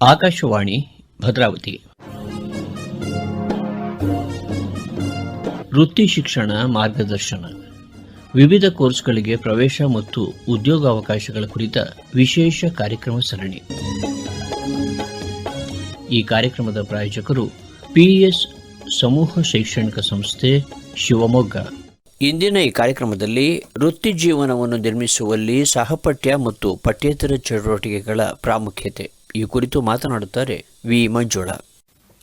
ಆಕಾಶವಾಣಿ, ಭದ್ರಾವತಿ. ವೃತ್ತಿ ಶಿಕ್ಷಣ ಮಾರ್ಗದರ್ಶನ. ವಿವಿಧ ಕೋರ್ಸ್ಗಳಿಗೆ ಪ್ರವೇಶ ಮತ್ತು ಉದ್ಯೋಗಾವಕಾಶಗಳ ಕುರಿತ ವಿಶೇಷ ಕಾರ್ಯಕ್ರಮ ಸರಣಿ. ಈ ಕಾರ್ಯಕ್ರಮದ ಪ್ರಾಯೋಜಕರು ಪಿಎಸ್ ಸಮೂಹ ಶೈಕ್ಷಣಿಕ ಸಂಸ್ಥೆ ಶಿವಮೊಗ್ಗ. ಇಂದಿನ ಈ ಕಾರ್ಯಕ್ರಮದಲ್ಲಿ ವೃತ್ತಿ ಜೀವನವನ್ನು ನಿರ್ಮಿಸುವಲ್ಲಿ ಸಹಪಠ್ಯ ಮತ್ತು ಪಠ್ಯೇತರ ಚಟುವಟಿಕೆಗಳ ಪ್ರಾಮುಖ್ಯತೆ. ಈ ಕುರಿತು ಮಾತನಾಡುತ್ತಾರೆ ವಿ. ಮಂಜುಳಾ.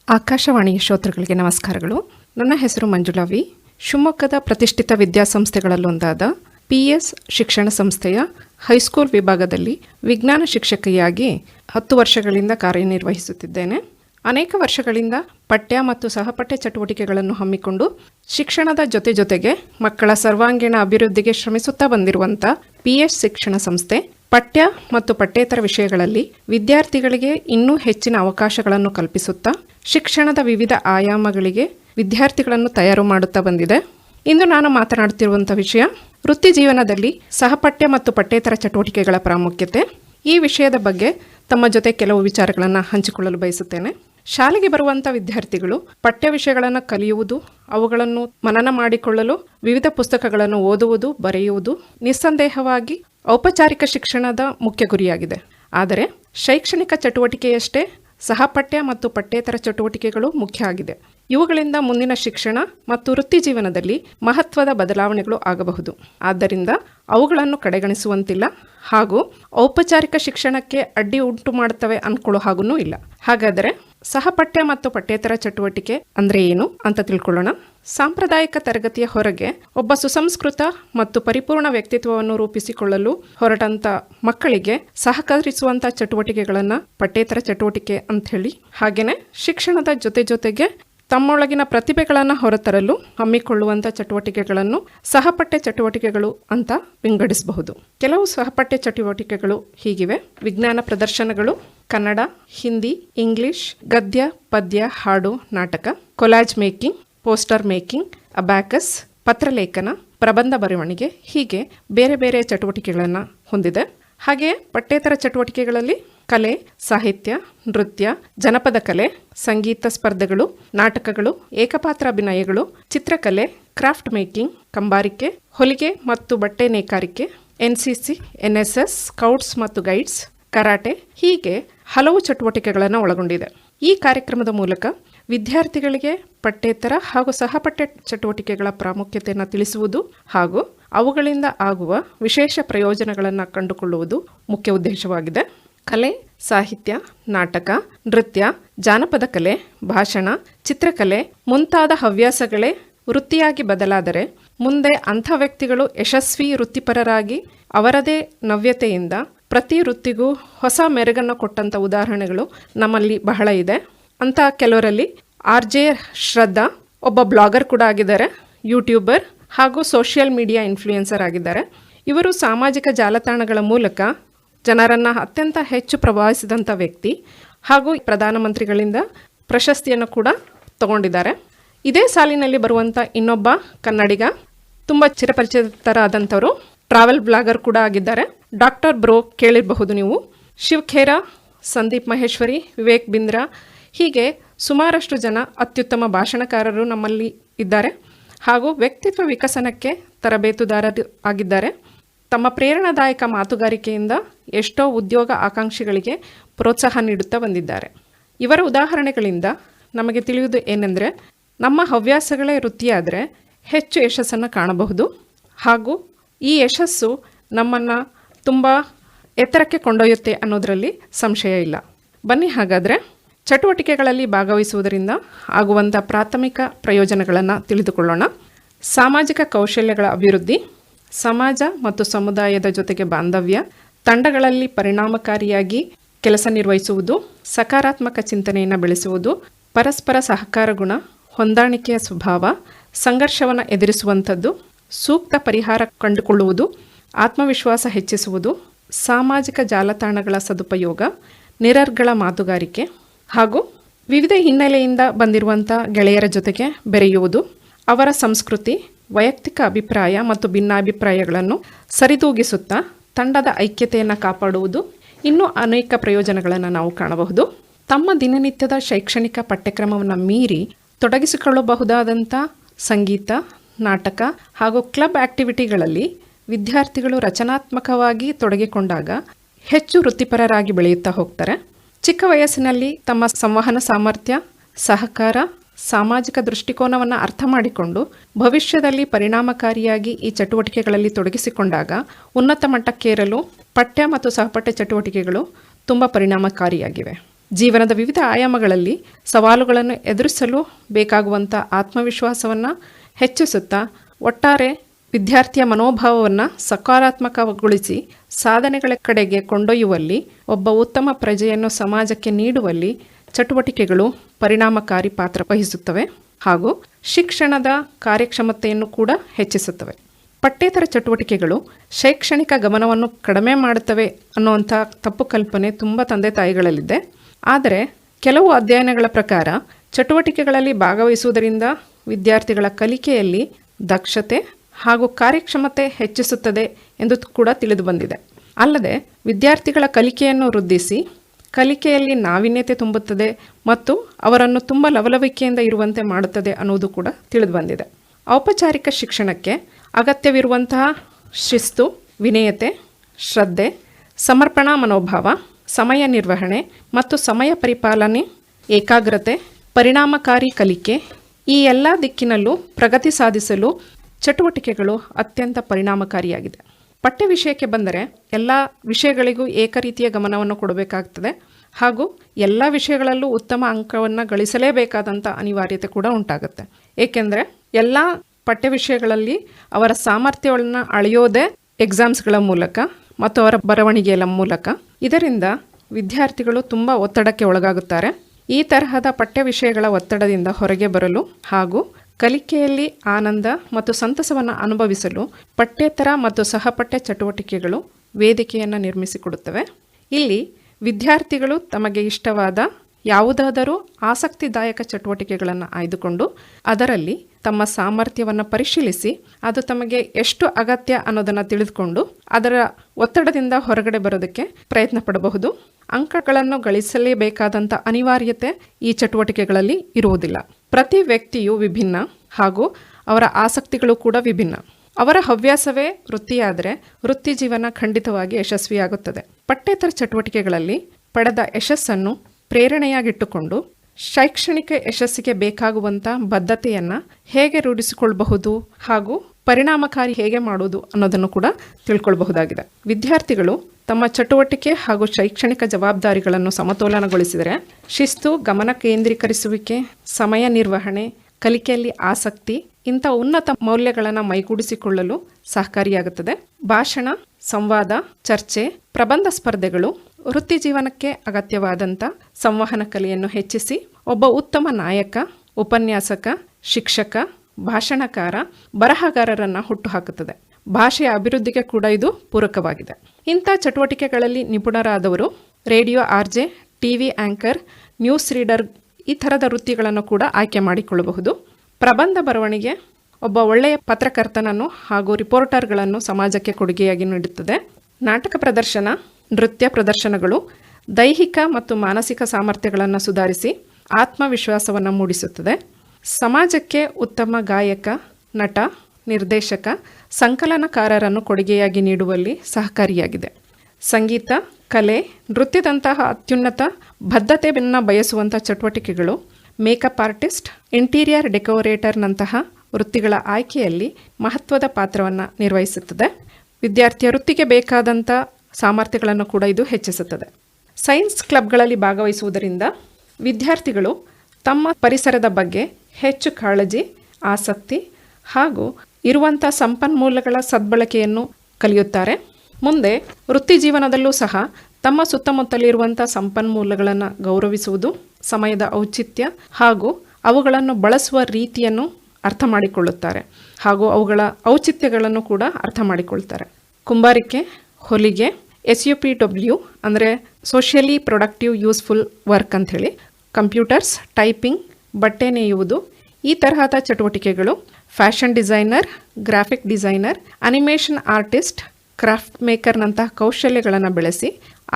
ಆಕಾಶವಾಣಿಯ ಶ್ರೋತೃಗಳಿಗೆ ನಮಸ್ಕಾರಗಳು. ನನ್ನ ಹೆಸರು ಮಂಜುಳಾ ವಿ. ಶಿವಮೊಗ್ಗದ ಪ್ರತಿಷ್ಠಿತ ವಿದ್ಯಾಸಂಸ್ಥೆಗಳಲ್ಲೊಂದಾದ ಪಿಎಸ್ ಶಿಕ್ಷಣ ಸಂಸ್ಥೆಯ ಹೈಸ್ಕೂಲ್ ವಿಭಾಗದಲ್ಲಿ ವಿಜ್ಞಾನ ಶಿಕ್ಷಕಿಯಾಗಿ ಹತ್ತು ವರ್ಷಗಳಿಂದ ಕಾರ್ಯನಿರ್ವಹಿಸುತ್ತಿದ್ದೇನೆ. ಅನೇಕ ವರ್ಷಗಳಿಂದ ಪಠ್ಯ ಮತ್ತು ಸಹಪಠ್ಯ ಚಟುವಟಿಕೆಗಳನ್ನು ಹಮ್ಮಿಕೊಂಡು ಶಿಕ್ಷಣದ ಜೊತೆ ಜೊತೆಗೆ ಮಕ್ಕಳ ಸರ್ವಾಂಗೀಣ ಅಭಿವೃದ್ಧಿಗೆ ಶ್ರಮಿಸುತ್ತಾ ಬಂದಿರುವಂಥ ಪಿಎಸ್ ಶಿಕ್ಷಣ ಸಂಸ್ಥೆ ಪಠ್ಯ ಮತ್ತು ಪಠ್ಯೇತರ ವಿಷಯಗಳಲ್ಲಿ ವಿದ್ಯಾರ್ಥಿಗಳಿಗೆ ಇನ್ನೂ ಹೆಚ್ಚಿನ ಅವಕಾಶಗಳನ್ನು ಕಲ್ಪಿಸುತ್ತಾ ಶಿಕ್ಷಣದ ವಿವಿಧ ಆಯಾಮಗಳಿಗೆ ವಿದ್ಯಾರ್ಥಿಗಳನ್ನು ತಯಾರು ಮಾಡುತ್ತಾ ಬಂದಿದೆ. ಇಂದು ನಾನು ಮಾತನಾಡುತ್ತಿರುವಂಥ ವಿಷಯ ವೃತ್ತಿ ಜೀವನದಲ್ಲಿ ಸಹಪಠ್ಯ ಮತ್ತು ಪಠ್ಯೇತರ ಚಟುವಟಿಕೆಗಳ ಪ್ರಾಮುಖ್ಯತೆ. ಈ ವಿಷಯದ ಬಗ್ಗೆ ತಮ್ಮ ಜೊತೆ ಕೆಲವು ವಿಚಾರಗಳನ್ನು ಹಂಚಿಕೊಳ್ಳಲು ಬಯಸುತ್ತೇನೆ. ಶಾಲೆಗೆ ಬರುವಂಥ ವಿದ್ಯಾರ್ಥಿಗಳು ಪಠ್ಯ ವಿಷಯಗಳನ್ನು ಕಲಿಯುವುದು, ಅವುಗಳನ್ನು ಮನನ ಮಾಡಿಕೊಳ್ಳಲು ವಿವಿಧ ಪುಸ್ತಕಗಳನ್ನು ಓದುವುದು, ಬರೆಯುವುದು ನಿಸ್ಸಂದೇಹವಾಗಿ ಔಪಚಾರಿಕ ಶಿಕ್ಷಣದ ಮುಖ್ಯ ಗುರಿಯಾಗಿದೆ. ಆದರೆ ಶೈಕ್ಷಣಿಕ ಚಟುವಟಿಕೆಯಷ್ಟೇ ಸಹಪಠ್ಯ ಮತ್ತು ಪಠ್ಯೇತರ ಚಟುವಟಿಕೆಗಳು ಮುಖ್ಯ ಆಗಿದೆ. ಇವುಗಳಿಂದ ಮುಂದಿನ ಶಿಕ್ಷಣ ಮತ್ತು ವೃತ್ತಿ ಜೀವನದಲ್ಲಿ ಮಹತ್ವದ ಬದಲಾವಣೆಗಳು ಆಗಬಹುದು. ಆದ್ದರಿಂದ ಅವುಗಳನ್ನು ಕಡೆಗಣಿಸುವಂತಿಲ್ಲ ಹಾಗೂ ಔಪಚಾರಿಕ ಶಿಕ್ಷಣಕ್ಕೆ ಅಡ್ಡಿ ಉಂಟು ಮಾಡುತ್ತವೆ ಅನ್ಕೊಳ್ಳೋ ಹಾಗೂ ಇಲ್ಲ. ಹಾಗಾದರೆ ಸಹಪಠ್ಯ ಮತ್ತು ಪಠ್ಯೇತರ ಚಟುವಟಿಕೆ ಅಂದರೆ ಏನು ಅಂತ ತಿಳ್ಕೊಳ್ಳೋಣ. ಸಾಂಪ್ರದಾಯಿಕ ತರಗತಿಯ ಹೊರಗೆ ಒಬ್ಬ ಸುಸಂಸ್ಕೃತ ಮತ್ತು ಪರಿಪೂರ್ಣ ವ್ಯಕ್ತಿತ್ವವನ್ನು ರೂಪಿಸಿಕೊಳ್ಳಲು ಹೊರಟಂತ ಮಕ್ಕಳಿಗೆ ಸಹಕರಿಸುವಂಥ ಚಟುವಟಿಕೆಗಳನ್ನು ಪಠ್ಯೇತರ ಚಟುವಟಿಕೆ ಅಂತ ಹೇಳಿ ಹಾಗೆಯೇ ಶಿಕ್ಷಣದ ಜೊತೆ ಜೊತೆಗೆ ತಮ್ಮೊಳಗಿನ ಪ್ರತಿಭೆಗಳನ್ನು ಹೊರತರಲು ಹಮ್ಮಿಕೊಳ್ಳುವಂಥ ಚಟುವಟಿಕೆಗಳನ್ನು ಸಹಪಠ್ಯ ಚಟುವಟಿಕೆಗಳು ಅಂತ ವಿಂಗಡಿಸಬಹುದು. ಕೆಲವು ಸಹಪಠ್ಯ ಚಟುವಟಿಕೆಗಳು ಹೀಗಿವೆ. ವಿಜ್ಞಾನ ಪ್ರದರ್ಶನಗಳು, ಕನ್ನಡ, ಹಿಂದಿ, ಇಂಗ್ಲಿಷ್, ಗದ್ಯ, ಪದ್ಯ, ಹಾಡು, ನಾಟಕ, collage making, poster making, abacus, ಪತ್ರಲೇಖನ, ಪ್ರಬಂಧ ಬರವಣಿಗೆ ಹೀಗೆ ಬೇರೆ ಬೇರೆ ಚಟುವಟಿಕೆಗಳನ್ನು ಹೊಂದಿದೆ. ಹಾಗೆಯೇ ಪಠ್ಯೇತರ ಚಟುವಟಿಕೆಗಳಲ್ಲಿ ಕಲೆ, ಸಾಹಿತ್ಯ, ನೃತ್ಯ, ಜನಪದ ಕಲೆ, ಸಂಗೀತ ಸ್ಪರ್ಧೆಗಳು, ನಾಟಕಗಳು, ಏಕಪಾತ್ರ ಅಭಿನಯಗಳು, ಚಿತ್ರಕಲೆ, ಕ್ರಾಫ್ಟ್ ಮೇಕಿಂಗ್, ಕಂಬಾರಿಕೆ, ಹೊಲಿಗೆ ಮತ್ತು ಬಟ್ಟೆ ನೇಕಾರಿಕೆ, ಎನ್ಸಿಸಿ, ಎನ್ಎಸ್ಎಸ್, ಸ್ಕೌಟ್ಸ್ ಮತ್ತು ಗೈಡ್ಸ್, ಕರಾಟೆ ಹೀಗೆ ಹಲವು ಚಟುವಟಿಕೆಗಳನ್ನು ಒಳಗೊಂಡಿದೆ. ಈ ಕಾರ್ಯಕ್ರಮದ ಮೂಲಕ ವಿದ್ಯಾರ್ಥಿಗಳಿಗೆ ಪಠ್ಯೇತರ ಹಾಗೂ ಸಹಪಠ್ಯ ಚಟುವಟಿಕೆಗಳ ಪ್ರಾಮುಖ್ಯತೆಯನ್ನು ತಿಳಿಸುವುದು ಹಾಗೂ ಅವುಗಳಿಂದ ಆಗುವ ವಿಶೇಷ ಪ್ರಯೋಜನಗಳನ್ನು ಕಂಡುಕೊಳ್ಳುವುದು ಮುಖ್ಯ ಉದ್ದೇಶವಾಗಿದೆ. ಕಲೆ, ಸಾಹಿತ್ಯ, ನಾಟಕ, ನೃತ್ಯ, ಜಾನಪದ ಕಲೆ, ಭಾಷಣ, ಚಿತ್ರಕಲೆ ಮುಂತಾದ ಹವ್ಯಾಸಗಳೇ ವೃತ್ತಿಯಾಗಿ ಬದಲಾದರೆ ಮುಂದೆ ಅಂಥ ವ್ಯಕ್ತಿಗಳು ಯಶಸ್ವಿ ವೃತ್ತಿಪರರಾಗಿ ಅವರದೇ ನವ್ಯತೆಯಿಂದ ಪ್ರತಿ ವೃತ್ತಿಗೂ ಹೊಸ ಮೆರುಗನ್ನು ಕೊಟ್ಟಂಥ ಉದಾಹರಣೆಗಳು ನಮ್ಮಲ್ಲಿ ಬಹಳ ಇದೆ. ಅಂತ ಕೆಲವರಲ್ಲಿ ಆರ್ ಜೆ ಶ್ರದ್ಧಾ ಒಬ್ಬ ಬ್ಲಾಗರ್ ಕೂಡ ಆಗಿದ್ದಾರೆ, ಯೂಟ್ಯೂಬರ್ ಹಾಗೂ ಸೋಷಿಯಲ್ ಮೀಡಿಯಾ ಇನ್ಫ್ಲೂಯೆನ್ಸರ್ ಆಗಿದ್ದಾರೆ. ಇವರು ಸಾಮಾಜಿಕ ಜಾಲತಾಣಗಳ ಮೂಲಕ ಜನರನ್ನು ಅತ್ಯಂತ ಹೆಚ್ಚು ಪ್ರಭಾವಿಸಿದಂಥ ವ್ಯಕ್ತಿ ಹಾಗೂ ಪ್ರಧಾನಮಂತ್ರಿಗಳಿಂದ ಪ್ರಶಸ್ತಿಯನ್ನು ಕೂಡ ತಗೊಂಡಿದ್ದಾರೆ. ಇದೇ ಸಾಲಿನಲ್ಲಿ ಬರುವಂಥ ಇನ್ನೊಬ್ಬ ಕನ್ನಡಿಗ, ತುಂಬ ಚಿರಪರಿಚಿತರಾದಂಥವರು ಟ್ರಾವೆಲ್ ಬ್ಲಾಗರ್ ಕೂಡ ಆಗಿದ್ದಾರೆ. ಡಾಕ್ಟರ್ ಬ್ರೋ ಕೇಳಿರಬಹುದು ನೀವು. ಶಿವಖೇರ ಖೇರಾ ಸಂದೀಪ್ ಮಹೇಶ್ವರಿ, ವಿವೇಕ್ ಬಿಂದ್ರಾ, ಹೀಗೆ ಸುಮಾರಷ್ಟು ಜನ ಅತ್ಯುತ್ತಮ ಭಾಷಣಕಾರರು ನಮ್ಮಲ್ಲಿ ಇದ್ದಾರೆ ಹಾಗೂ ವ್ಯಕ್ತಿತ್ವ ವಿಕಸನಕ್ಕೆ ತರಬೇತುದಾರರು ಆಗಿದ್ದಾರೆ. ತಮ್ಮ ಪ್ರೇರಣಾದಾಯಕ ಮಾತುಗಾರಿಕೆಯಿಂದ ಎಷ್ಟೋ ಉದ್ಯೋಗ ಆಕಾಂಕ್ಷಿಗಳಿಗೆ ಪ್ರೋತ್ಸಾಹ ನೀಡುತ್ತಾ ಬಂದಿದ್ದಾರೆ. ಇವರ ಉದಾಹರಣೆಗಳಿಂದ ನಮಗೆ ತಿಳಿಯುವುದು ಏನೆಂದರೆ, ನಮ್ಮ ಹವ್ಯಾಸಗಳೇ ವೃತ್ತಿಯಾದರೆ ಹೆಚ್ಚು ಯಶಸ್ಸನ್ನು ಕಾಣಬಹುದು. ಹಾಗೂ ಈ ಯಶಸ್ಸು ನಮ್ಮನ್ನು ತುಂಬ ಎತ್ತರಕ್ಕೆ ಕೊಂಡೊಯ್ಯುತ್ತೆ ಅನ್ನೋದರಲ್ಲಿ ಸಂಶಯ ಇಲ್ಲ. ಬನ್ನಿ ಹಾಗಾದರೆ, ಚಟುವಟಿಕೆಗಳಲ್ಲಿ ಭಾಗವಹಿಸುವುದರಿಂದ ಆಗುವಂಥ ಪ್ರಾಥಮಿಕ ಪ್ರಯೋಜನಗಳನ್ನು ತಿಳಿದುಕೊಳ್ಳೋಣ. ಸಾಮಾಜಿಕ ಕೌಶಲ್ಯಗಳ ಅಭಿವೃದ್ಧಿ ಸಮಾಜ ಮತ್ತು ಸಮುದಾಯದ ಜೊತೆಗೆ ಬಾಂಧವ್ಯ, ತಂಡಗಳಲ್ಲಿ ಪರಿಣಾಮಕಾರಿಯಾಗಿ ಕೆಲಸ ನಿರ್ವಹಿಸುವುದು, ಸಕಾರಾತ್ಮಕ ಚಿಂತನೆಯನ್ನು ಬೆಳೆಸುವುದು, ಪರಸ್ಪರ ಸಹಕಾರ ಗುಣ, ಹೊಂದಾಣಿಕೆಯ ಸ್ವಭಾವ, ಸಂಘರ್ಷವನ್ನು ಎದುರಿಸುವಂಥದ್ದು, ಸೂಕ್ತ ಪರಿಹಾರ ಕಂಡುಕೊಳ್ಳುವುದು, ಆತ್ಮವಿಶ್ವಾಸ ಹೆಚ್ಚಿಸುವುದು, ಸಾಮಾಜಿಕ ಜಾಲತಾಣಗಳ ಸದುಪಯೋಗ ನಿರರ್ಗಳ ಮಾತುಗಾರಿಕೆ ಹಾಗೂ ವಿವಿಧ ಹಿನ್ನೆಲೆಯಿಂದ ಬಂದಿರುವಂಥ ಗೆಳೆಯರ ಜೊತೆಗೆ ಬೆರೆಯುವುದು, ಅವರ ಸಂಸ್ಕೃತಿ ವೈಯಕ್ತಿಕ ಅಭಿಪ್ರಾಯ ಮತ್ತು ಭಿನ್ನಾಭಿಪ್ರಾಯಗಳನ್ನು ಸರಿದೂಗಿಸುತ್ತಾ ತಂಡದ ಐಕ್ಯತೆಯನ್ನು ಕಾಪಾಡುವುದು ಇನ್ನೂ ಅನೇಕ ಪ್ರಯೋಜನಗಳನ್ನು ನಾವು ಕಾಣಬಹುದು. ತಮ್ಮ ದಿನನಿತ್ಯದ ಶೈಕ್ಷಣಿಕ ಪಠ್ಯಕ್ರಮವನ್ನು ಮೀರಿ ತೊಡಗಿಸಿಕೊಳ್ಳಬಹುದಾದಂಥ ಸಂಗೀತ, ನಾಟಕ ಹಾಗೂ ಕ್ಲಬ್ ಆಕ್ಟಿವಿಟಿಗಳಲ್ಲಿ ವಿದ್ಯಾರ್ಥಿಗಳು ರಚನಾತ್ಮಕವಾಗಿ ತೊಡಗಿಕೊಂಡಾಗ ಹೆಚ್ಚು ವೃತ್ತಿಪರರಾಗಿ ಬೆಳೆಯುತ್ತಾ ಹೋಗ್ತಾರೆ. ಚಿಕ್ಕ ವಯಸ್ಸಿನಲ್ಲಿ ತಮ್ಮ ಸಂವಹನ ಸಾಮರ್ಥ್ಯ, ಸಹಕಾರ ಸಾಮಾಜಿಕ ದೃಷ್ಟಿಕೋನವನ್ನು ಅರ್ಥ ಮಾಡಿಕೊಂಡು ಭವಿಷ್ಯದಲ್ಲಿ ಪರಿಣಾಮಕಾರಿಯಾಗಿ ಈ ಚಟುವಟಿಕೆಗಳಲ್ಲಿ ತೊಡಗಿಸಿಕೊಂಡಾಗ ಉನ್ನತ ಮಟ್ಟಕ್ಕೇರಲು ಪಠ್ಯ ಮತ್ತು ಸಹಪಠ್ಯ ಚಟುವಟಿಕೆಗಳು ತುಂಬ ಪರಿಣಾಮಕಾರಿಯಾಗಿವೆ. ಜೀವನದ ವಿವಿಧ ಆಯಾಮಗಳಲ್ಲಿ ಸವಾಲುಗಳನ್ನು ಎದುರಿಸಲು ಬೇಕಾಗುವಂಥ ಆತ್ಮವಿಶ್ವಾಸವನ್ನು ಹೆಚ್ಚಿಸುತ್ತಾ ಒಟ್ಟಾರೆ ವಿದ್ಯಾರ್ಥಿಯ ಮನೋಭಾವವನ್ನು ಸಕಾರಾತ್ಮಕಗೊಳಿಸಿ ಸಾಧನೆಗಳ ಕಡೆಗೆ ಕೊಂಡೊಯ್ಯುವಲ್ಲಿ ಒಬ್ಬ ಉತ್ತಮ ಪ್ರಜೆಯನ್ನು ಸಮಾಜಕ್ಕೆ ನೀಡುವಲ್ಲಿ ಚಟುವಟಿಕೆಗಳು ಪರಿಣಾಮಕಾರಿ ಪಾತ್ರ ವಹಿಸುತ್ತವೆ ಹಾಗೂ ಶಿಕ್ಷಣದ ಕಾರ್ಯಕ್ಷಮತೆಯನ್ನು ಕೂಡ ಹೆಚ್ಚಿಸುತ್ತವೆ. ಪಠ್ಯೇತರ ಚಟುವಟಿಕೆಗಳು ಶೈಕ್ಷಣಿಕ ಗಮನವನ್ನು ಕಡಿಮೆ ಮಾಡುತ್ತವೆ ಅನ್ನುವಂಥ ತಪ್ಪು ಕಲ್ಪನೆ ತುಂಬ ತಂದೆ ತಾಯಿಗಳಲ್ಲಿದೆ. ಆದರೆ ಕೆಲವು ಅಧ್ಯಯನಗಳ ಪ್ರಕಾರ ಚಟುವಟಿಕೆಗಳಲ್ಲಿ ಭಾಗವಹಿಸುವುದರಿಂದ ವಿದ್ಯಾರ್ಥಿಗಳ ಕಲಿಕೆಯಲ್ಲಿ ದಕ್ಷತೆ ಹಾಗೂ ಕಾರ್ಯಕ್ಷಮತೆ ಹೆಚ್ಚಿಸುತ್ತದೆ ಎಂದು ಕೂಡ ತಿಳಿದು ಬಂದಿದೆ. ಅಲ್ಲದೆ ವಿದ್ಯಾರ್ಥಿಗಳ ಕಲಿಕೆಯನ್ನು ವೃದ್ಧಿಸಿ ಕಲಿಕೆಯಲ್ಲಿ ನಾವೀನ್ಯತೆ ತುಂಬುತ್ತದೆ ಮತ್ತು ಅವರನ್ನು ತುಂಬ ಲವಲವಿಕೆಯಿಂದ ಇರುವಂತೆ ಮಾಡುತ್ತದೆ ಅನ್ನೋದು ಕೂಡ ತಿಳಿದು ಬಂದಿದೆ. ಔಪಚಾರಿಕ ಶಿಕ್ಷಣಕ್ಕೆ ಅಗತ್ಯವಿರುವಂತಹ ಶಿಸ್ತು, ವಿನಯತೆ, ಶ್ರದ್ಧೆ, ಸಮರ್ಪಣಾ ಮನೋಭಾವ, ಸಮಯ ನಿರ್ವಹಣೆ ಮತ್ತು ಸಮಯ ಪರಿಪಾಲನೆ, ಏಕಾಗ್ರತೆ, ಪರಿಣಾಮಕಾರಿ ಕಲಿಕೆ ಈ ಎಲ್ಲ ದಿಕ್ಕಿನಲ್ಲೂ ಪ್ರಗತಿ ಸಾಧಿಸಲು ಚಟುವಟಿಕೆಗಳು ಅತ್ಯಂತ ಪರಿಣಾಮಕಾರಿಯಾಗಿದೆ. ಪಠ್ಯ ವಿಷಯಕ್ಕೆ ಬಂದರೆ ಎಲ್ಲ ವಿಷಯಗಳಿಗೂ ಏಕರೀತಿಯ ಗಮನವನ್ನು ಕೊಡಬೇಕಾಗ್ತದೆ. ಹಾಗೂ ಎಲ್ಲ ವಿಷಯಗಳಲ್ಲೂ ಉತ್ತಮ ಅಂಕವನ್ನು ಗಳಿಸಲೇಬೇಕಾದಂಥ ಅನಿವಾರ್ಯತೆ ಕೂಡ ಉಂಟಾಗುತ್ತೆ. ಏಕೆಂದರೆ ಎಲ್ಲ ಪಠ್ಯ ವಿಷಯಗಳಲ್ಲಿ ಅವರ ಸಾಮರ್ಥ್ಯವನ್ನು ಅಳೆಯೋದೇ ಎಕ್ಸಾಮ್ಸ್ಗಳ ಮೂಲಕ ಮತ್ತು ಅವರ ಬರವಣಿಗೆಯ ಮೂಲಕ. ಇದರಿಂದ ವಿದ್ಯಾರ್ಥಿಗಳು ತುಂಬ ಒತ್ತಡಕ್ಕೆ ಒಳಗಾಗುತ್ತಾರೆ. ಈ ತರಹದ ಪಠ್ಯ ವಿಷಯಗಳ ಒತ್ತಡದಿಂದ ಹೊರಗೆ ಬರಲು ಹಾಗೂ ಕಲಿಕೆಯಲ್ಲಿ ಆನಂದ ಮತ್ತು ಸಂತಸವನ್ನು ಅನುಭವಿಸಲು ಪಠ್ಯೇತರ ಮತ್ತು ಸಹಪಠ್ಯ ಚಟುವಟಿಕೆಗಳು ವೇದಿಕೆಯನ್ನು ನಿರ್ಮಿಸಿಕೊಡುತ್ತವೆ. ಇಲ್ಲಿ ವಿದ್ಯಾರ್ಥಿಗಳು ತಮಗೆ ಇಷ್ಟವಾದ ಯಾವುದಾದರೂ ಆಸಕ್ತಿದಾಯಕ ಚಟುವಟಿಕೆಗಳನ್ನು ಆಯ್ದುಕೊಂಡು ಅದರಲ್ಲಿ ತಮ್ಮ ಸಾಮರ್ಥ್ಯವನ್ನು ಪರಿಶೀಲಿಸಿ ಅದು ತಮಗೆ ಎಷ್ಟು ಅಗತ್ಯ ಅನ್ನೋದನ್ನು ತಿಳಿದುಕೊಂಡು ಅದರ ಒತ್ತಡದಿಂದ ಹೊರಗಡೆ ಬರೋದಕ್ಕೆ ಪ್ರಯತ್ನ ಪಡಬಹುದು. ಅಂಕಗಳನ್ನು ಗಳಿಸಲೇಬೇಕಾದಂಥ ಅನಿವಾರ್ಯತೆ ಈ ಚಟುವಟಿಕೆಗಳಲ್ಲಿ ಇರುವುದಿಲ್ಲ. ಪ್ರತಿ ವ್ಯಕ್ತಿಯು ವಿಭಿನ್ನ ಹಾಗೂ ಅವರ ಆಸಕ್ತಿಗಳು ಕೂಡ ವಿಭಿನ್ನ. ಅವರ ಹವ್ಯಾಸವೇ ವೃತ್ತಿಯಾದರೆ ವೃತ್ತಿ ಜೀವನ ಖಂಡಿತವಾಗಿ ಯಶಸ್ವಿಯಾಗುತ್ತದೆ. ಪಠ್ಯೇತರ ಚಟುವಟಿಕೆಗಳಲ್ಲಿ ಪಡೆದ ಯಶಸ್ಸನ್ನು ಪ್ರೇರಣೆಯಾಗಿಟ್ಟುಕೊಂಡು ಶೈಕ್ಷಣಿಕ ಯಶಸ್ಸಿಗೆ ಬೇಕಾಗುವಂಥ ಬದ್ಧತೆಯನ್ನು ಹೇಗೆ ರೂಢಿಸಿಕೊಳ್ಳಬಹುದು ಹಾಗೂ ಪರಿಣಾಮಕಾರಿ ಹೇಗೆ ಮಾಡುವುದು ಅನ್ನೋದನ್ನು ಕೂಡ ತಿಳ್ಕೊಳ್ಬಹುದಾಗಿದೆ. ವಿದ್ಯಾರ್ಥಿಗಳು ತಮ್ಮ ಚಟುವಟಿಕೆ ಹಾಗೂ ಶೈಕ್ಷಣಿಕ ಜವಾಬ್ದಾರಿಗಳನ್ನು ಸಮತೋಲನಗೊಳಿಸಿದರೆ ಶಿಸ್ತು, ಗಮನ ಕೇಂದ್ರೀಕರಿಸುವಿಕೆ, ಸಮಯ ನಿರ್ವಹಣೆ, ಕಲಿಕೆಯಲ್ಲಿ ಆಸಕ್ತಿ, ಇಂಥ ಉನ್ನತ ಮೌಲ್ಯಗಳನ್ನು ಮೈಗೂಡಿಸಿಕೊಳ್ಳಲು ಸಹಕಾರಿಯಾಗುತ್ತದೆ. ಭಾಷಣ, ಸಂವಾದ, ಚರ್ಚೆ, ಪ್ರಬಂಧ ಸ್ಪರ್ಧೆಗಳು ವೃತ್ತಿ ಜೀವನಕ್ಕೆ ಅಗತ್ಯವಾದಂಥ ಸಂವಹನ ಕಲೆಯನ್ನು ಹೆಚ್ಚಿಸಿ ಒಬ್ಬ ಉತ್ತಮ ನಾಯಕ, ಉಪನ್ಯಾಸಕ, ಶಿಕ್ಷಕ, ಭಾಷಣಕಾರ, ಬರಹಗಾರರನ್ನು ಹುಟ್ಟುಹಾಕುತ್ತದೆ. ಭಾಷೆಯ ಅಭಿವೃದ್ಧಿಗೆ ಕೂಡ ಇದು ಪೂರಕವಾಗಿದೆ. ಇಂಥ ಚಟುವಟಿಕೆಗಳಲ್ಲಿ ನಿಪುಣರಾದವರು radio RJ TV anchor, news reader ಈ ಥರದ ವೃತ್ತಿಗಳನ್ನು ಕೂಡ ಆಯ್ಕೆ ಮಾಡಿಕೊಳ್ಳಬಹುದು. ಪ್ರಬಂಧ ಬರವಣಿಗೆ ಒಬ್ಬ ಒಳ್ಳೆಯ ಪತ್ರಕರ್ತನನ್ನು ಹಾಗೂ ರಿಪೋರ್ಟರ್ಗಳನ್ನು ಸಮಾಜಕ್ಕೆ ಕೊಡುಗೆಯಾಗಿ ನೀಡುತ್ತದೆ. ನಾಟಕ ಪ್ರದರ್ಶನ ನೃತ್ಯ ಪ್ರದರ್ಶನಗಳು, ದೈಹಿಕ ಮತ್ತು ಮಾನಸಿಕ ಸಾಮರ್ಥ್ಯಗಳನ್ನು ಸುಧಾರಿಸಿ ಆತ್ಮವಿಶ್ವಾಸವನ್ನು ಮೂಡಿಸುತ್ತದೆ. ಸಮಾಜಕ್ಕೆ ಉತ್ತಮ ಗಾಯಕ, ನಟ, ನಿರ್ದೇಶಕ, ಸಂಕಲನಕಾರರನ್ನು ಕೊಡುಗೆಯಾಗಿ ನೀಡುವಲ್ಲಿ ಸಹಕಾರಿಯಾಗಿದೆ. ಸಂಗೀತ, ಕಲೆ, ನೃತ್ಯದಂತಹ ಅತ್ಯುನ್ನತ ಬದ್ಧತೆಯನ್ನು ಬಯಸುವಂಥ ಚಟುವಟಿಕೆಗಳು, ಮೇಕಪ್ ಆರ್ಟಿಸ್ಟ್, ಇಂಟೀರಿಯರ್ ಡೆಕೋರೇಟರ್ನಂತಹ ವೃತ್ತಿಗಳ ಆಯ್ಕೆಯಲ್ಲಿ ಮಹತ್ವದ ಪಾತ್ರವನ್ನು ನಿರ್ವಹಿಸುತ್ತದೆ. ವಿದ್ಯಾರ್ಥಿಯ ವೃತ್ತಿಗೆ ಬೇಕಾದಂಥ ಸಾಮರ್ಥ್ಯಗಳನ್ನು ಕೂಡ ಇದು ಹೆಚ್ಚಿಸುತ್ತದೆ. ಸೈನ್ಸ್ ಕ್ಲಬ್ಗಳಲ್ಲಿ ಭಾಗವಹಿಸುವುದರಿಂದ ವಿದ್ಯಾರ್ಥಿಗಳು ತಮ್ಮ ಪರಿಸರದ ಬಗ್ಗೆ ಹೆಚ್ಚು ಕಾಳಜಿ, ಆಸಕ್ತಿ ಹಾಗೂ ಇರುವಂಥ ಸಂಪನ್ಮೂಲಗಳ ಸದ್ಬಳಕೆಯನ್ನು ಕಲಿಯುತ್ತಾರೆ. ಮುಂದೆ ವೃತ್ತಿ ಜೀವನದಲ್ಲೂ ಸಹ ತಮ್ಮ ಸುತ್ತಮುತ್ತಲಿರುವಂಥ ಸಂಪನ್ಮೂಲಗಳನ್ನು ಗೌರವಿಸುವುದು, ಸಮಯದ ಔಚಿತ್ಯ ಹಾಗೂ ಅವುಗಳನ್ನು ಬಳಸುವ ರೀತಿಯನ್ನು ಅರ್ಥ ಮಾಡಿಕೊಳ್ಳುತ್ತಾರೆ ಹಾಗೂ ಅವುಗಳ ಔಚಿತ್ಯಗಳನ್ನು ಕೂಡ ಅರ್ಥ ಮಾಡಿಕೊಳ್ತಾರೆ. ಕುಂಬಾರಿಕೆ ಹೊಲಿಗೆ ಎಸ್ ಯು ಪಿ ಡಬ್ಲ್ಯೂ ಅಂದರೆ ಸೋಷಿಯಲಿ ಪ್ರೊಡಕ್ಟಿವ್ ಯೂಸ್ಫುಲ್ ವರ್ಕ್ ಅಂಥೇಳಿ ಕಂಪ್ಯೂಟರ್ಸ್ ಟೈಪಿಂಗ್ ಬಟ್ಟೆ ನೇಯುವುದು, ಈ ತರಹದ ಚಟುವಟಿಕೆಗಳು. Fashion designer graphic designer animation artist craft ಮೇಕರ್ನಂತಹ ಕೌಶಲ್ಯಗಳನ್ನು ಬೆಳೆಸಿ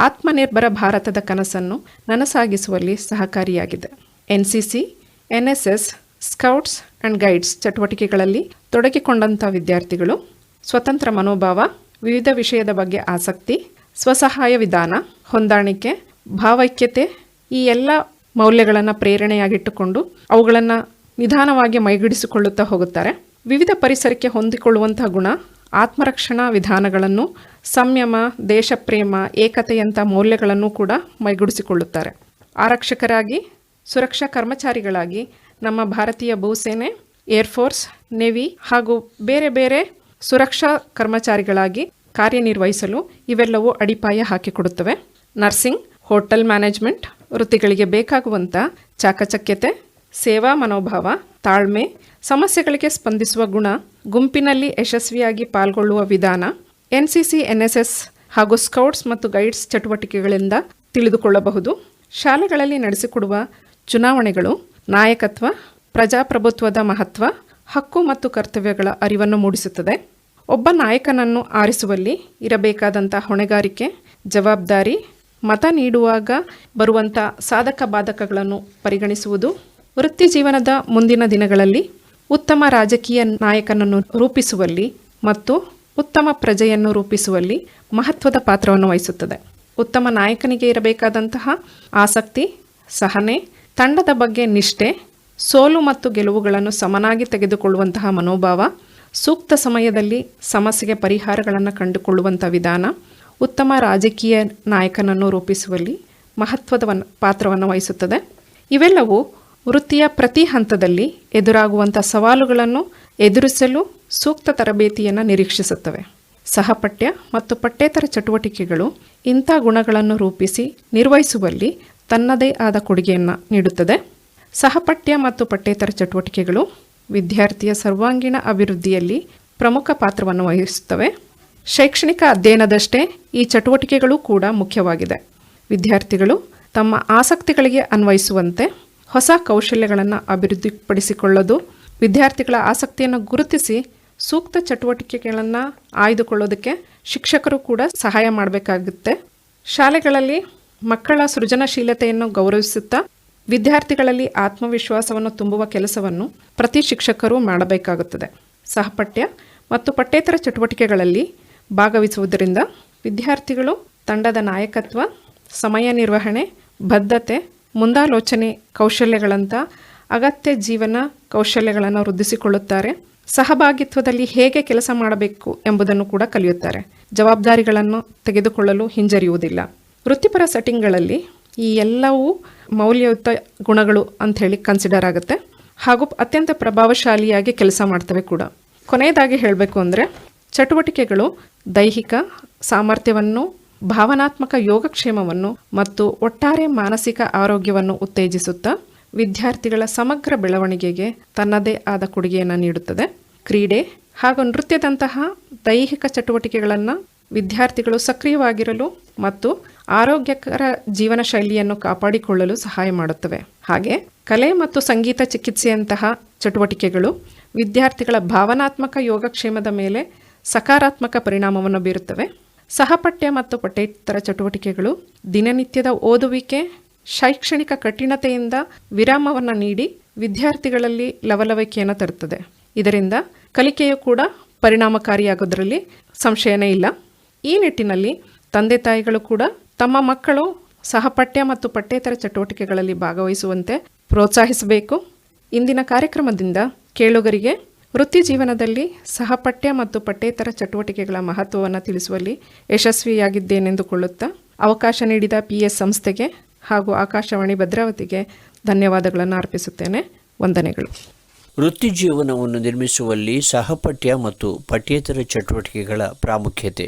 ಆತ್ಮನಿರ್ಭರ ಭಾರತದ ಕನಸನ್ನು ನನಸಾಗಿಸುವಲ್ಲಿ ಸಹಕಾರಿಯಾಗಿದೆ. N C C N S S scouts and guides ಚಟುವಟಿಕೆಗಳಲ್ಲಿ ತೊಡಗಿಕೊಂಡಂಥ ವಿದ್ಯಾರ್ಥಿಗಳು. ಸ್ವತಂತ್ರ ಮನೋಭಾವ ವಿವಿಧ ವಿಷಯದ ಬಗ್ಗೆ ಆಸಕ್ತಿ, ಸ್ವಸಹಾಯ ವಿಧಾನ, ಹೊಂದಾಣಿಕೆ, ಭಾವೈಕ್ಯತೆ ಈ ಎಲ್ಲ ಮೌಲ್ಯಗಳನ್ನು ಪ್ರೇರಣೆಯಾಗಿಟ್ಟುಕೊಂಡು ಅವುಗಳನ್ನು ನಿಧಾನವಾಗಿ ಮೈಗೂಡಿಸಿಕೊಳ್ಳುತ್ತಾ ಹೋಗುತ್ತಾರೆ. ವಿವಿಧ ಪರಿಸರಕ್ಕೆ ಹೊಂದಿಕೊಳ್ಳುವಂತಹ ಗುಣ, ಆತ್ಮರಕ್ಷಣಾ ವಿಧಾನಗಳನ್ನು ಸಂಯಮ, ದೇಶಪ್ರೇಮ, ಏಕತೆಯಂಥ ಮೌಲ್ಯಗಳನ್ನು ಕೂಡ ಮೈಗೂಡಿಸಿಕೊಳ್ಳುತ್ತಾರೆ. ಆರಕ್ಷಕರಾಗಿ, ಸುರಕ್ಷಾ ಕರ್ಮಚಾರಿಗಳಾಗಿ ನಮ್ಮ ಭಾರತೀಯ ಭೂಸೇನೆ, ಏರ್ಫೋರ್ಸ್, ನೆವಿ ಹಾಗೂ ಬೇರೆ ಬೇರೆ ಸುರಕ್ಷಾ ಕರ್ಮಚಾರಿಗಳಾಗಿ ಕಾರ್ಯನಿರ್ವಹಿಸಲು ಇವೆಲ್ಲವೂ ಅಡಿಪಾಯ ಹಾಕಿಕೊಡುತ್ತವೆ. ನರ್ಸಿಂಗ್, ಹೋಟೆಲ್ ಮ್ಯಾನೇಜ್ಮೆಂಟ್, ವೃತ್ತಿಗಳಿಗೆ ಬೇಕಾಗುವಂಥ ಚಾಕಚಕ್ಯತೆ, ಸೇವಾ ಮನೋಭಾವ, ತಾಳ್ಮೆ, ಸಮಸ್ಯೆಗಳಿಗೆ ಸ್ಪಂದಿಸುವ ಗುಣ, ಗುಂಪಿನಲ್ಲಿ ಯಶಸ್ವಿಯಾಗಿ ಪಾಲ್ಗೊಳ್ಳುವ ವಿಧಾನ, ಎನ್ಸಿಸಿ, ಎನ್ಎಸ್ಎಸ್ ಹಾಗೂ ಸ್ಕೌಟ್ಸ್ ಮತ್ತು ಗೈಡ್ಸ್ ಚಟುವಟಿಕೆಗಳಿಂದ ತಿಳಿದುಕೊಳ್ಳಬಹುದು. ಶಾಲೆಗಳಲ್ಲಿ ನಡೆಸಿಕೊಡುವ ಚುನಾವಣೆಗಳು, ನಾಯಕತ್ವ, ಪ್ರಜಾಪ್ರಭುತ್ವದ ಮಹತ್ವ, ಹಕ್ಕು ಮತ್ತು ಕರ್ತವ್ಯಗಳ ಅರಿವನ್ನು ಮೂಡಿಸುತ್ತದೆ. ಒಬ್ಬ ನಾಯಕನನ್ನು ಆರಿಸುವಲ್ಲಿ ಇರಬೇಕಾದಂಥ ಹೊಣೆಗಾರಿಕೆ, ಜವಾಬ್ದಾರಿ, ಮತ ನೀಡುವಾಗ ಬರುವಂಥ ಸಾಧಕ ಬಾಧಕಗಳನ್ನು ಪರಿಗಣಿಸುವುದು ವೃತ್ತಿ ಜೀವನದ ಮುಂದಿನ ದಿನಗಳಲ್ಲಿ ಉತ್ತಮ ರಾಜಕೀಯ ನಾಯಕನನ್ನು ರೂಪಿಸುವಲ್ಲಿ ಮತ್ತು ಉತ್ತಮ ಪ್ರಜೆಯನ್ನು ರೂಪಿಸುವಲ್ಲಿ ಮಹತ್ವದ ಪಾತ್ರವನ್ನು ವಹಿಸುತ್ತದೆ. ಉತ್ತಮ ನಾಯಕನಿಗೆ ಇರಬೇಕಾದಂತಹ ಆಸಕ್ತಿ, ಸಹನೆ, ತಂಡದ ಬಗ್ಗೆ ನಿಷ್ಠೆ, ಸೋಲು ಮತ್ತು ಗೆಲುವುಗಳನ್ನು ಸಮನಾಗಿ ತೆಗೆದುಕೊಳ್ಳುವಂತಹ ಮನೋಭಾವ ಸೂಕ್ತ ಸಮಯದಲ್ಲಿ ಸಮಸ್ಯೆಗೆ ಪರಿಹಾರಗಳನ್ನು ಕಂಡುಕೊಳ್ಳುವಂಥ ವಿಧಾನ, ಉತ್ತಮ ರಾಜಕೀಯ ನಾಯಕನನ್ನು ರೂಪಿಸುವಲ್ಲಿ ಮಹತ್ವದ ವನ್- ಪಾತ್ರವನ್ನು ವಹಿಸುತ್ತದೆ. ಇವೆಲ್ಲವೂ ವೃತ್ತಿಯ ಪ್ರತಿ ಹಂತದಲ್ಲಿ ಎದುರಾಗುವಂಥ ಸವಾಲುಗಳನ್ನು ಎದುರಿಸಲು ಸೂಕ್ತ ತರಬೇತಿಯನ್ನು ನಿರೀಕ್ಷಿಸುತ್ತವೆ. ಸಹಪಠ್ಯ ಮತ್ತು ಪಠ್ಯೇತರ ಚಟುವಟಿಕೆಗಳು ಇಂಥ ಗುಣಗಳನ್ನು ರೂಪಿಸಿ ನಿರ್ವಹಿಸುವಲ್ಲಿ ತನ್ನದೇ ಆದ ಕೊಡುಗೆಯನ್ನು ನೀಡುತ್ತದೆ. ಸಹಪಠ್ಯ ಮತ್ತು ಪಠ್ಯೇತರ ಚಟುವಟಿಕೆಗಳು ವಿದ್ಯಾರ್ಥಿಯ ಸರ್ವಾಂಗೀಣ ಅಭಿವೃದ್ಧಿಯಲ್ಲಿ ಪ್ರಮುಖ ಪಾತ್ರವನ್ನು ವಹಿಸುತ್ತವೆ. ಶೈಕ್ಷಣಿಕ ಅಧ್ಯಯನದಷ್ಟೇ ಈ ಚಟುವಟಿಕೆಗಳು ಕೂಡ ಮುಖ್ಯವಾಗಿದೆ. ವಿದ್ಯಾರ್ಥಿಗಳು ತಮ್ಮ ಆಸಕ್ತಿಗಳಿಗೆ ಅನ್ವಯಿಸುವಂತೆ ಹೊಸ ಕೌಶಲ್ಯಗಳನ್ನು ಅಭಿವೃದ್ಧಿಪಡಿಸಿಕೊಳ್ಳೋದು ವಿದ್ಯಾರ್ಥಿಗಳ ಆಸಕ್ತಿಯನ್ನು ಗುರುತಿಸಿ ಸೂಕ್ತ ಚಟುವಟಿಕೆಗಳನ್ನು ಆಯ್ದುಕೊಳ್ಳೋದಕ್ಕೆ ಶಿಕ್ಷಕರು ಕೂಡ ಸಹಾಯ ಮಾಡಬೇಕಾಗುತ್ತೆ. ಶಾಲೆಗಳಲ್ಲಿ ಮಕ್ಕಳ ಸೃಜನಶೀಲತೆಯನ್ನು ಗೌರವಿಸುತ್ತಾ ವಿದ್ಯಾರ್ಥಿಗಳಲ್ಲಿ ಆತ್ಮವಿಶ್ವಾಸವನ್ನು ತುಂಬುವ ಕೆಲಸವನ್ನು ಪ್ರತಿ ಶಿಕ್ಷಕರು ಮಾಡಬೇಕಾಗುತ್ತದೆ. ಸಹಪಠ್ಯ ಮತ್ತು ಪಠ್ಯೇತರ ಚಟುವಟಿಕೆಗಳಲ್ಲಿ ಭಾಗವಹಿಸುವುದರಿಂದ ವಿದ್ಯಾರ್ಥಿಗಳು ತಂಡದ ನಾಯಕತ್ವ, ಸಮಯ ನಿರ್ವಹಣೆ, ಬದ್ಧತೆ, ಮುಂದಾಲೋಚನೆ ಕೌಶಲ್ಯಗಳಂತ ಅಗತ್ಯ ಜೀವನ ಕೌಶಲ್ಯಗಳನ್ನು ವೃದ್ಧಿಸಿಕೊಳ್ಳುತ್ತಾರೆ. ಸಹಭಾಗಿತ್ವದಲ್ಲಿ ಹೇಗೆ ಕೆಲಸ ಮಾಡಬೇಕು ಎಂಬುದನ್ನು ಕೂಡ ಕಲಿಯುತ್ತಾರೆ. ಜವಾಬ್ದಾರಿಗಳನ್ನು ತೆಗೆದುಕೊಳ್ಳಲು ಹಿಂಜರಿಯುವುದಿಲ್ಲ. ವೃತ್ತಿಪರ ಸೆಟ್ಟಿಂಗ್ಗಳಲ್ಲಿ ಈ ಎಲ್ಲವೂ ಮೌಲ್ಯಯುತ ಗುಣಗಳು ಅಂಥೇಳಿ ಕನ್ಸಿಡರ್ ಆಗುತ್ತೆ. ಹಾಗೂ ಅತ್ಯಂತ ಪ್ರಭಾವಶಾಲಿಯಾಗಿ ಕೆಲಸ ಮಾಡ್ತವೆ ಕೂಡ. ಕೊನೆಯದಾಗಿ ಹೇಳಬೇಕು ಅಂದರೆ, ಚಟುವಟಿಕೆಗಳು ದೈಹಿಕ ಸಾಮರ್ಥ್ಯವನ್ನು, ಭಾವನಾತ್ಮಕ ಯೋಗಕ್ಷೇಮವನ್ನು ಮತ್ತು ಒಟ್ಟಾರೆ ಮಾನಸಿಕ ಆರೋಗ್ಯವನ್ನು ಉತ್ತೇಜಿಸುತ್ತಾ ವಿದ್ಯಾರ್ಥಿಗಳ ಸಮಗ್ರ ಬೆಳವಣಿಗೆಗೆ ತನ್ನದೇ ಆದ ಕೊಡುಗೆಯನ್ನು ನೀಡುತ್ತದೆ. ಕ್ರೀಡೆ ಹಾಗೂ ನೃತ್ಯದಂತಹ ದೈಹಿಕ ಚಟುವಟಿಕೆಗಳನ್ನು ವಿದ್ಯಾರ್ಥಿಗಳು ಸಕ್ರಿಯವಾಗಿರಲು ಮತ್ತು ಆರೋಗ್ಯಕರ ಜೀವನ ಶೈಲಿಯನ್ನು ಕಾಪಾಡಿಕೊಳ್ಳಲು ಸಹಾಯ ಮಾಡುತ್ತವೆ. ಹಾಗೆ ಕಲೆ ಮತ್ತು ಸಂಗೀತ ಚಿಕಿತ್ಸೆಯಂತಹ ಚಟುವಟಿಕೆಗಳು ವಿದ್ಯಾರ್ಥಿಗಳ ಭಾವನಾತ್ಮಕ ಯೋಗಕ್ಷೇಮದ ಮೇಲೆ ಸಕಾರಾತ್ಮಕ ಪರಿಣಾಮವನ್ನು ಬೀರುತ್ತವೆ. ಸಹಪಠ್ಯ ಮತ್ತು ಪಠ್ಯೇತರ ಚಟುವಟಿಕೆಗಳು ದಿನನಿತ್ಯದ ಓದುವಿಕೆ, ಶೈಕ್ಷಣಿಕ ಕಠಿಣತೆಯಿಂದ ವಿರಾಮವನ್ನು ನೀಡಿ ವಿದ್ಯಾರ್ಥಿಗಳಲ್ಲಿ ಲವಲವಿಕೆಯನ್ನು ತರುತ್ತದೆ. ಇದರಿಂದ ಕಲಿಕೆಯು ಕೂಡ ಪರಿಣಾಮಕಾರಿಯಾಗೋದರಲ್ಲಿ ಸಂಶಯನೇ ಇಲ್ಲ. ಈ ನಿಟ್ಟಿನಲ್ಲಿ ತಂದೆ ತಾಯಿಗಳು ಕೂಡ ತಮ್ಮ ಮಕ್ಕಳು ಸಹಪಠ್ಯ ಮತ್ತು ಪಠ್ಯೇತರ ಚಟುವಟಿಕೆಗಳಲ್ಲಿ ಭಾಗವಹಿಸುವಂತೆ ಪ್ರೋತ್ಸಾಹಿಸಬೇಕು. ಇಂದಿನ ಕಾರ್ಯಕ್ರಮದಿಂದ ಕೇಳುಗರಿಗೆ ವೃತ್ತಿ ಜೀವನದಲ್ಲಿ ಸಹಪಠ್ಯ ಮತ್ತು ಪಠ್ಯೇತರ ಚಟುವಟಿಕೆಗಳ ಮಹತ್ವವನ್ನು ತಿಳಿಸುವಲ್ಲಿ ಯಶಸ್ವಿಯಾಗಿದ್ದೇನೆಂದುಕೊಳ್ಳುತ್ತಾ ಅವಕಾಶ ನೀಡಿದ ಪಿ ಎಸ್ ಸಂಸ್ಥೆಗೆ ಹಾಗೂ ಆಕಾಶವಾಣಿ ಭದ್ರಾವತಿಗೆ ಧನ್ಯವಾದಗಳನ್ನು ಅರ್ಪಿಸುತ್ತೇನೆ. ವಂದನೆಗಳು. ವೃತ್ತಿ ಜೀವನವನ್ನು ನಿರ್ಮಿಸುವಲ್ಲಿ ಸಹಪಠ್ಯ ಮತ್ತು ಪಠ್ಯೇತರ ಚಟುವಟಿಕೆಗಳ ಪ್ರಾಮುಖ್ಯತೆ.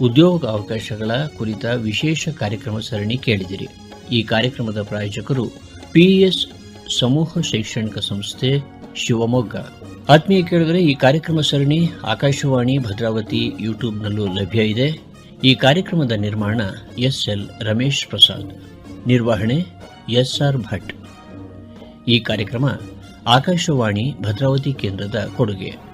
ಉದ್ಯೋಗ ಅವಕಾಶಗಳ ಕುರಿತ ವಿಶೇಷ ಕಾರ್ಯಕ್ರಮ ಸರಣಿ ಕೇಳಿದಿರಿ. ಈ ಕಾರ್ಯಕ್ರಮದ ಪ್ರಾಯೋಜಕರು ಪಿಎಸ್ ಸಮೂಹ ಶೈಕ್ಷಣಿಕ ಸಂಸ್ಥೆ ಶಿವಮೊಗ್ಗ. ಆತ್ಮೀಯ ಕೇಳಿದರೆ ಈ ಕಾರ್ಯಕ್ರಮ ಸರಣಿ ಆಕಾಶವಾಣಿ ಭದ್ರಾವತಿ ಯೂಟ್ಯೂಬ್ನಲ್ಲೂ ಲಭ್ಯ ಇದೆ. ಈ ಕಾರ್ಯಕ್ರಮದ ನಿರ್ಮಾಣ ಎಸ್ ಎಲ್ ರಮೇಶ್ ಪ್ರಸಾದ್. ನಿರ್ವಹಣೆ ಎಸ್ ಆರ್ ಭಟ್. ಈ ಕಾರ್ಯಕ್ರಮ ಆಕಾಶವಾಣಿ ಭದ್ರಾವತಿ ಕೇಂದ್ರದ ಕೊಡುಗೆ.